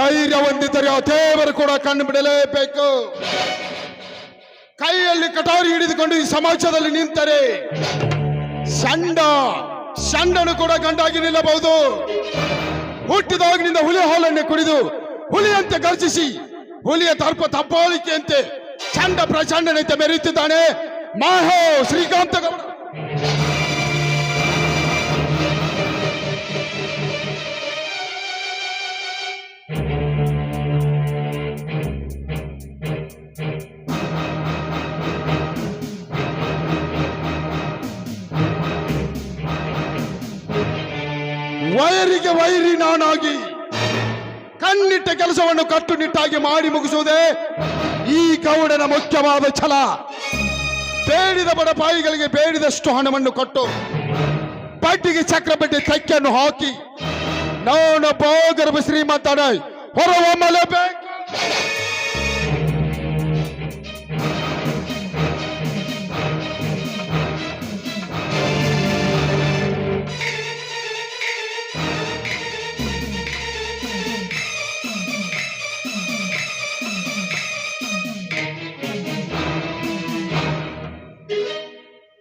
ಧೈರ್ಯ ಹೊಂದಿದ್ದರೆ ದೇವರು ಕೂಡ ಕಣ್ಣು ಬಿಡಲೇಬೇಕು. ಕೈಯಲ್ಲಿ ಕಟಾರಿ ಹಿಡಿದುಕೊಂಡು ಈ ಸಮಾಜದಲ್ಲಿ ನಿಂತರೆ ಸಂಡ, ಸಂಡನು ಕೂಡ ಗಂಡಾಗಿ ನಿಲ್ಲಬಹುದು. ಹುಟ್ಟಿದಾಗಿನಿಂದ ಹುಲಿ ಹಾಲನ್ನು ಕುಡಿದು ಹುಲಿಯಂತೆ ಗರ್ಜಿಸಿ ಹುಲಿಯ ತರ್ಪ ತಪ್ಪಾಳಿಕೆಯಂತೆ ಚಂಡ ಪ್ರಚಂಡನಂತೆ ಮೆರೆಯುತ್ತಿದ್ದಾನೆ. ಮಾಹೋ ಶ್ರೀಕಾಂತ ಗೌಡ. ವೈರಿಗೆ ವೈರಿ ನಾನಾಗಿ. ಕಣ್ಣಿಟ್ಟ ಕೆಲಸವನ್ನು ಕಟ್ಟುನಿಟ್ಟಾಗಿ ಮಾಡಿ ಮುಗಿಸುವುದೇ ಈ ಗೌಡನ ಮುಖ್ಯವಾದ ಛಲ. ಬೇಡಿದ ಬಡಪಾಯಿಗಳಿಗೆ ಬೇಡಿದಷ್ಟು ಹಣವನ್ನು ಕೊಟ್ಟು ಬಡ್ಡಿಗೆ ಚಕ್ರಬಡ್ಡಿ ತೆಕ್ಕೆಯನ್ನು ಹಾಕಿ. ನಾನೊಬ್ಬ ಗರ್ಭ ಶ್ರೀಮಂತನ ಹೊರಹೊಮ್ಮಲೇಬೇಕು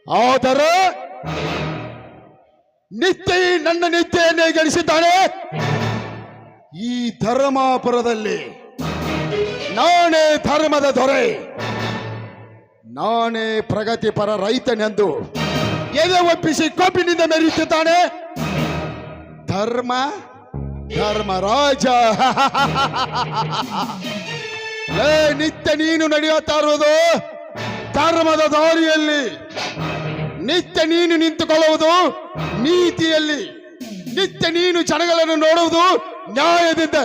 ಆದರೆ ನಿತ್ಯ ನನ್ನ ನಿತ್ಯೆಯನ್ನೇ ಗಳಿಸಿದ್ದಾನೆ ಈ ಧರ್ಮಾಪುರದಲ್ಲಿ ನಾನೇ ಧರ್ಮದ ದೊರೆ. ನಾನೇ ಪ್ರಗತಿಪರ ರೈತನೆಂದು ಎದೆ ಒಪ್ಪಿಸಿ ಕೊಬ್ಬಿನಿಂದ ಮೆರೆಯುತ್ತಿದ್ದಾನೆ. ಧರ್ಮ, ಧರ್ಮರಾಜ. ನಿತ್ಯ ನೀನು ನಡೆಯುತ್ತಾ ಇರುವುದು ಧರ್ಮದ ದಾರಿಯಲ್ಲಿ. ನಿತ್ಯ ನೀನು ನಿಂತುಕೊಳ್ಳುವುದು ನೀತಿಯಲ್ಲಿ. ನಿತ್ಯ ನೀನು ಜನಗಳನ್ನು ನೋಡುವುದು ನ್ಯಾಯದಿಂದ.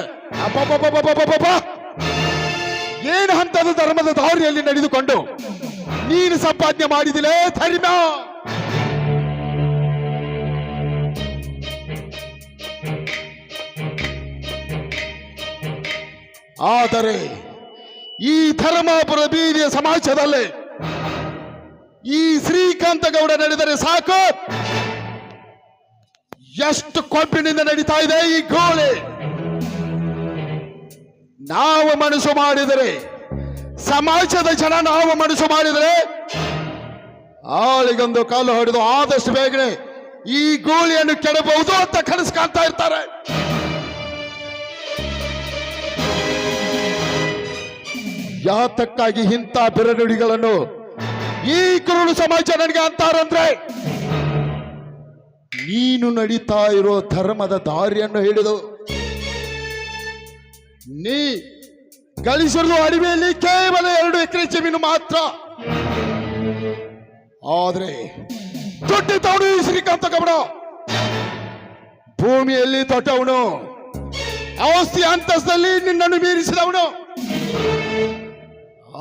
ಏನು ಹಂತದ ಧರ್ಮದ ದಾರಿಯಲ್ಲಿ ನಡೆದುಕೊಂಡು? ನೀನು ಸಂಪಾದನೆ ಮಾಡಿದಿಲೇ ಧರ್ಮ. ಆದರೆ ಈ ಧರ್ಮಾಪುರ ಬೀದಿಯ ಸಮಾಜದಲ್ಲಿ ಈ ಶ್ರೀಕಾಂತ ಗೌಡ ನಡೆದರೆ ಸಾಕು. ಎಷ್ಟು ಕೊಬ್ಬಿನಿಂದ ನಡೀತಾ ಇದೆ ಈ ಗೋಳೆ ನಾವು ಮನಸ್ಸು ಮಾಡಿದರೆ, ಸಮಾಜದ ಜನ ನಾವು ಮನಸ್ಸು ಮಾಡಿದರೆ, ಆಳಿಗೊಂದು ಕಾಲು ಹೊಡೆದು ಆದಷ್ಟು ಬೇಗನೆ ಈ ಗೋಳಿಯನ್ನು ಕೆಡಬಹುದು ಅಂತ ಕನಸು ಕಾಣ್ತಾ ಇರ್ತಾರೆ. ಯಾತಕ್ಕಾಗಿ ಇಂಥ ಬೆರನುಡಿಗಳನ್ನು ಈ ಕುರುಡು ಸಮಾಜ ನನಗೆ ಅಂತಾರಂದ್ರೆ, ನೀನು ನಡೀತಾ ಇರೋ ಧರ್ಮದ ದಾರಿಯನ್ನು ಹಿಡಿದು ನೀ ಗಳಿಸಿರುವುದು ಅಡಿಮೆಯಲ್ಲಿ ಕೇವಲ ಎರಡು ಎಕರೆ ಜಮೀನು ಮಾತ್ರ. ಆದ್ರೆ ದೊಡ್ಡ ತವಡು ಶ್ರೀಕಾಂತ ಕಬಡ ಭೂಮಿಯಲ್ಲಿ ದೊಡ್ಡವನು ಆಸ್ತಿ ಅಂತಸ್ತಲ್ಲಿ ನಿನ್ನನ್ನು ಮೀರಿಸಿದವನು.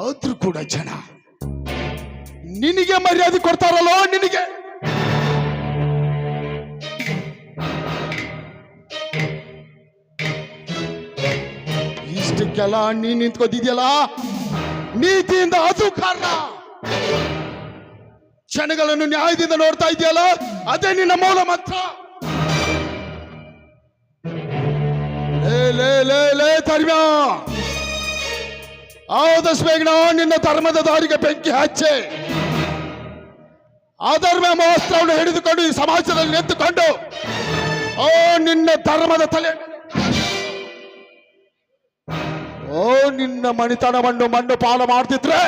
ಆದ್ರೂ ಕೂಡ ಜನ ನಿನಗೆ ಮರ್ಯಾದೆ ಕೊಡ್ತಾರಲ್ಲೋ ನಿನಗೆ? ಇಷ್ಟಕ್ಕೆಲ್ಲ ನೀನ್ ನಿಂತ್ಕೋತಿದ್ಯಲ್ಲ? ನೀತಿಯಿಂದ ಅದು ಕಾರಣ. ಕ್ಷಣಗಳನ್ನು ನ್ಯಾಯದಿಂದ ನೋಡ್ತಾ ಇದೆಯಲ್ಲ? ಅದೇ ನಿನ್ನ ಮೂಲ ಮಾತ್ರ. ಲೇ ಲೇ ಲೇ ಆದಷ್ಟು ಬೇಗನ ನಿನ್ನ ಧರ್ಮದ ದಾರಿಗೆ ಬೆಂಕಿ ಹಚ್ಚೆ. ಅಧರ್ಮ ಮಹೋತ್ಸವವನ್ನು ಹಿಡಿದುಕೊಂಡು ಈ ಸಮಾಜದಲ್ಲಿ ನಿಂತುಕೊಂಡು, ಓ, ನಿನ್ನ ಧರ್ಮದ ತಲೆ. ಓ, ನಿನ್ನ ಮಣಿತನವನ್ನು ಮಣ್ಣು ಪಾಲ ಮಾಡ್ತಿದ್ರೆ.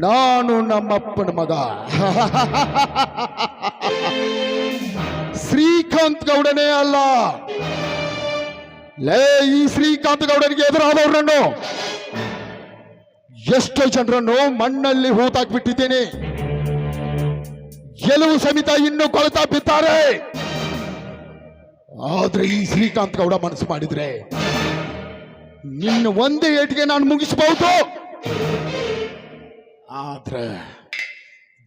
ನಾನು ನಮ್ಮಪ್ಪನ ಮಗ. ಶ್ರೀಕಾಂತ್ ಗೌಡನೇ ಅಲ್ಲ. ಲೇ, ಈ ಶ್ರೀಕಾಂತ್ ಗೌಡನಿಗೆ ಎದುರಾದವ್ರನ್ನು ಎಷ್ಟೋ ಜನರನ್ನು ಮಣ್ಣಲ್ಲಿ ಹೂತಾಕ್ಬಿಟ್ಟಿದ್ದೇನೆ. ಗೆಲುವು ಸಮೇತ ಇನ್ನೂ ಕೊಳತಾ ಬಿದ್ದಾರೆ. ಆದ್ರೆ ಈ ಶ್ರೀಕಾಂತ್ ಗೌಡ ಮನಸ್ಸು ಮಾಡಿದ್ರೆ ನಿನ್ನ ಒಂದೇ ಏಟಿಗೆ ನಾನು ಮುಗಿಸಬಹುದು ಆದ್ರೆ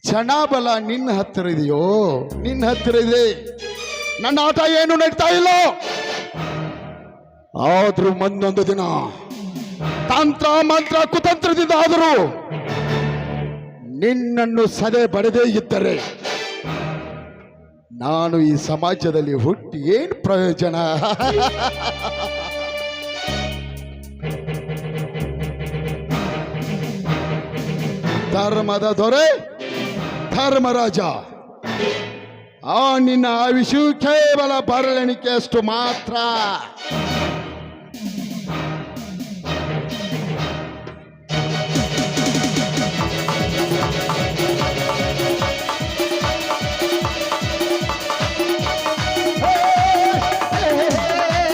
ಜನಾಬಲ ನಿನ್ನ ಹತ್ತಿರ ಇದೆಯೋ, ನಿನ್ನ ಹತ್ತಿರ ಇದೆ. ನನ್ನ ಆಟ ಏನು ನಡೀತಾ ಇಲ್ಲ? ಆದ್ರೂ ಮುಂದೊಂದು ದಿನ ತಂತ್ರ, ಮಂತ್ರ, ಕುತಂತ್ರದಿಂದ ಆದರೂ ನಿನ್ನನ್ನು ಸದೆ ಬಡದೇ ಇದ್ದರೆ ನಾನು ಈ ಸಮಾಜದಲ್ಲಿ ಹುಟ್ಟಿ ಏನು ಪ್ರಯೋಜನ? ಧರ್ಮದ ದೊರೆ, ಧರ್ಮರಾಜ. ಆ ನಿನ್ನ ಆಯುಷು ಕೇವಲ ಬರಳೆಣಿಕೆ ಅಷ್ಟು ಮಾತ್ರ.